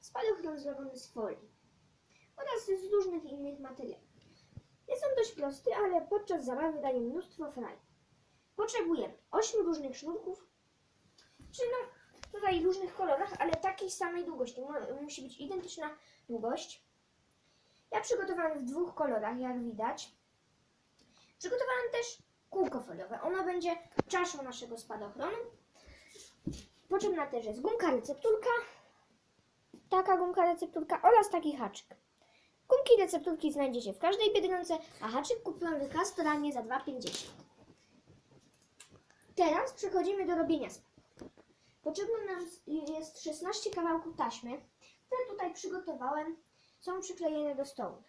spadochron zrobiony z folii oraz z różnych innych materiałów. Jest on dość prosty, ale podczas zabawy daje mnóstwo frajdy. Potrzebujemy 8 różnych sznurków, czy no tutaj różnych kolorach, ale takiej samej długości. Mu- Musi być identyczna długość. Ja przygotowałam w dwóch kolorach, jak widać. Przygotowałam też kółko foliowe. Ono będzie czaszą naszego spadochronu. Potrzebna też jest gumka recepturka, taka gumka recepturka oraz taki haczyk. Gumki recepturki znajdziecie w każdej biedronce, a haczyk kupiłam w Castoranie za 2,50. Teraz przechodzimy do robienia. Potrzebne nam jest 16 kawałków taśmy, które tutaj przygotowałem. Są przyklejone do stołu.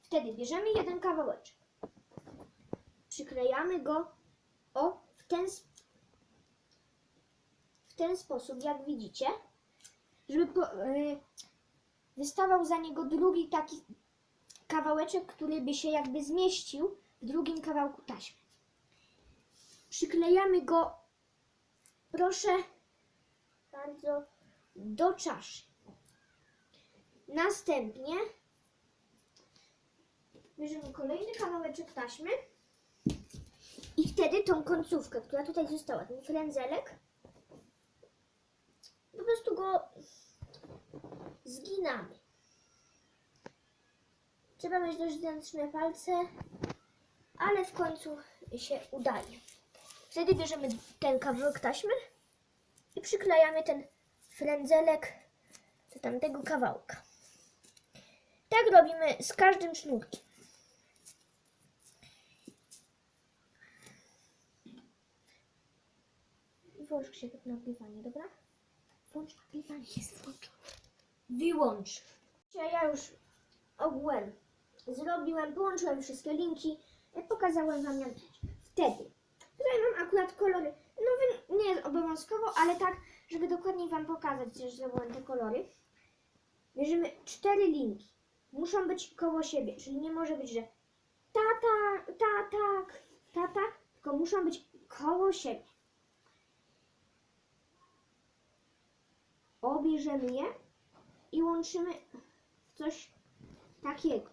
Wtedy bierzemy jeden kawałeczek. Przyklejamy go o w ten, w ten sposób, jak widzicie, żeby po, y, wystawał za niego drugi taki kawałeczek, który by się jakby zmieścił w drugim kawałku taśmy. Przyklejamy go, proszę bardzo, do czaszy. Następnie bierzemy kolejny kawałeczek taśmy i wtedy tą końcówkę, która tutaj została, ten frędzelek, po prostu go zginamy. Trzeba mieć dość zręczne palce, ale w końcu się udaje. Wtedy bierzemy ten kawałek taśmy i przyklejamy ten frędzelek do tamtego kawałka. Tak robimy z każdym sznurkiem. Włącz się nagrywanie, dobra? Włącz. Wyłącz. Ja już ogółem zrobiłem, połączyłem wszystkie linki, pokazałem Wam grać. Wtedy, tutaj mam akurat kolory, no nie jest obowiązkowo, ale tak, żeby dokładniej Wam pokazać, że zrobiłem te kolory. Bierzemy cztery linki. Muszą być koło siebie, czyli nie może być, że ta, ta, ta, tak, ta, tak, tylko muszą być koło siebie. Obierzemy je i łączymy w coś takiego.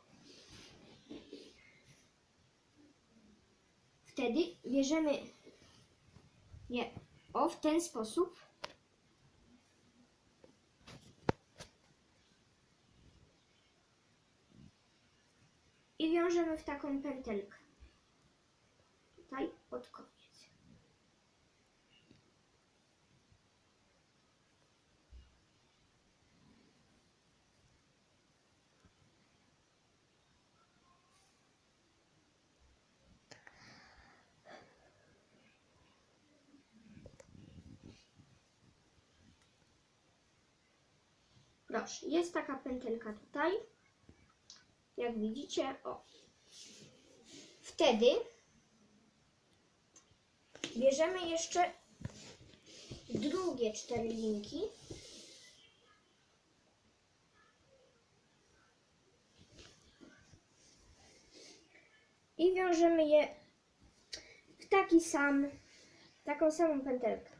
Wtedy bierzemy je o w ten sposób. I wiążemy w taką pętelkę. Tutaj pod koniec. Proszę, jest taka pętelka tutaj. Jak widzicie, o. Wtedy bierzemy jeszcze drugie cztery linki. I wiążemy je w taki sam, taką samą pętelkę.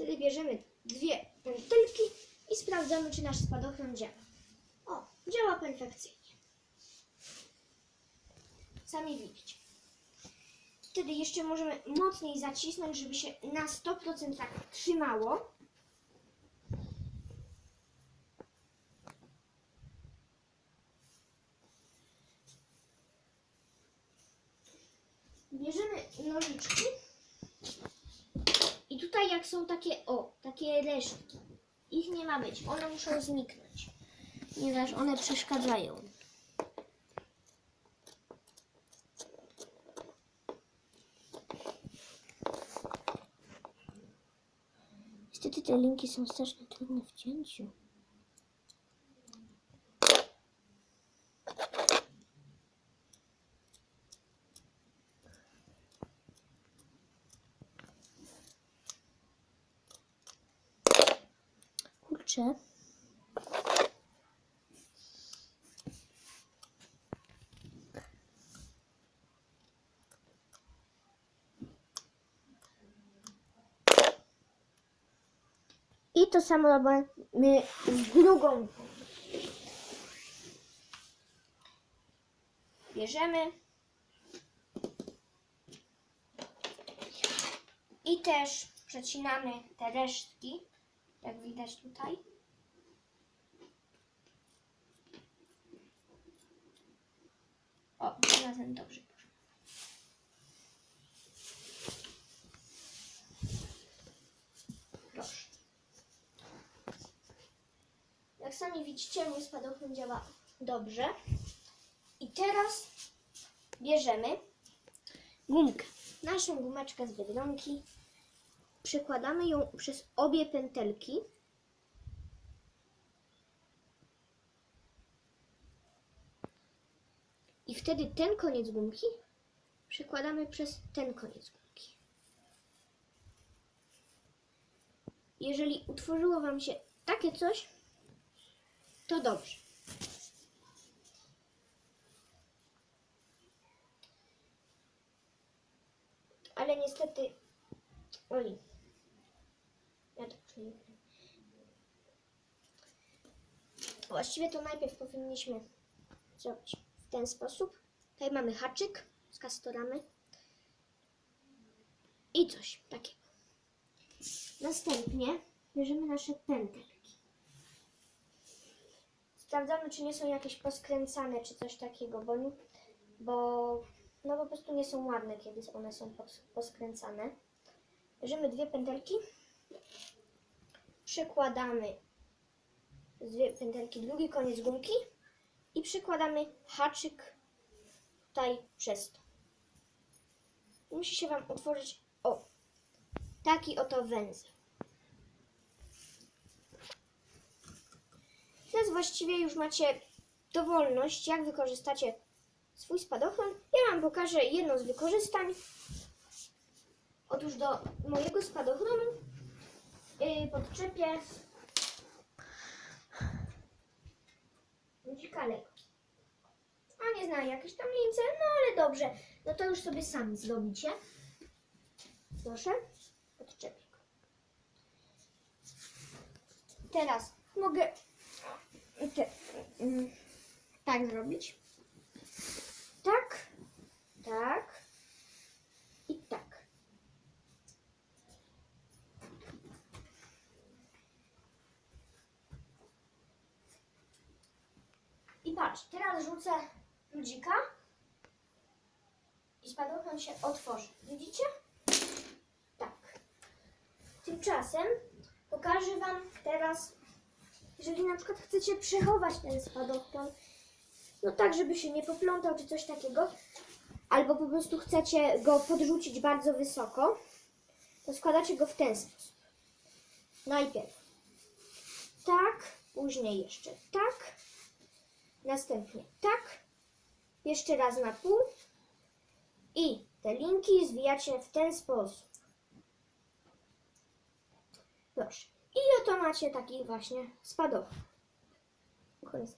Wtedy bierzemy dwie pętelki i sprawdzamy, czy nasz spadochron działa. O, działa perfekcyjnie. Sami widzicie. Wtedy jeszcze możemy mocniej zacisnąć, żeby się na 100% tak trzymało. Bierzemy nożyczki jak są takie, o, takie resztki. Ich nie ma być, one muszą zniknąć, ponieważ one przeszkadzają. Niestety te linki są strasznie trudne w cięciu. Kurczę. I to samo robimy z drugą. Bierzemy. I też przecinamy te resztki, jak widać tutaj. O, razem dobrze. Proszę. Jak sami widzicie, mój spadochron działa dobrze. I teraz bierzemy gumkę. Naszą gumeczkę z Biedronki. Przykładamy ją przez obie pętelki. I wtedy ten koniec gumki przykładamy przez ten koniec gumki. Jeżeli utworzyło Wam się takie coś, to dobrze. Ale niestety. Oj. Wiem. Właściwie to najpierw powinniśmy zrobić w ten sposób. Tutaj mamy haczyk z kastorami. I coś takiego. Następnie bierzemy nasze pętelki. Sprawdzamy, czy nie są jakieś poskręcane, czy coś takiego, bo, bo no po prostu nie są ładne, kiedy one są pos- poskręcane. Bierzemy dwie pętelki, przykładamy z pętelki drugi koniec gumki i przykładamy haczyk tutaj przez to. Musi się Wam utworzyć, o, taki oto węzeł. Teraz właściwie już macie dowolność, jak wykorzystacie swój spadochron. Ja Wam pokażę jedno z wykorzystań. Otóż do mojego spadochronu yy, podczepię guzika lekki. A nie znam jakieś tam lince, no ale dobrze. No to już sobie sami zrobicie. Proszę, podczepię go. Teraz mogę te, mm, tak zrobić. Tak, tak i tak. I patrz, teraz rzucę ludzika i spadochron się otworzy. Widzicie? Tak. Tymczasem pokażę Wam teraz jeżeli na przykład chcecie przechować ten spadochron, no tak, żeby się nie poplątał czy coś takiego, albo po prostu chcecie go podrzucić bardzo wysoko, to składacie go w ten sposób. Najpierw tak, później jeszcze tak, następnie tak, jeszcze raz na pół i te linki zwijacie w ten sposób. Proszę. I oto macie taki właśnie spadochron. Koniec.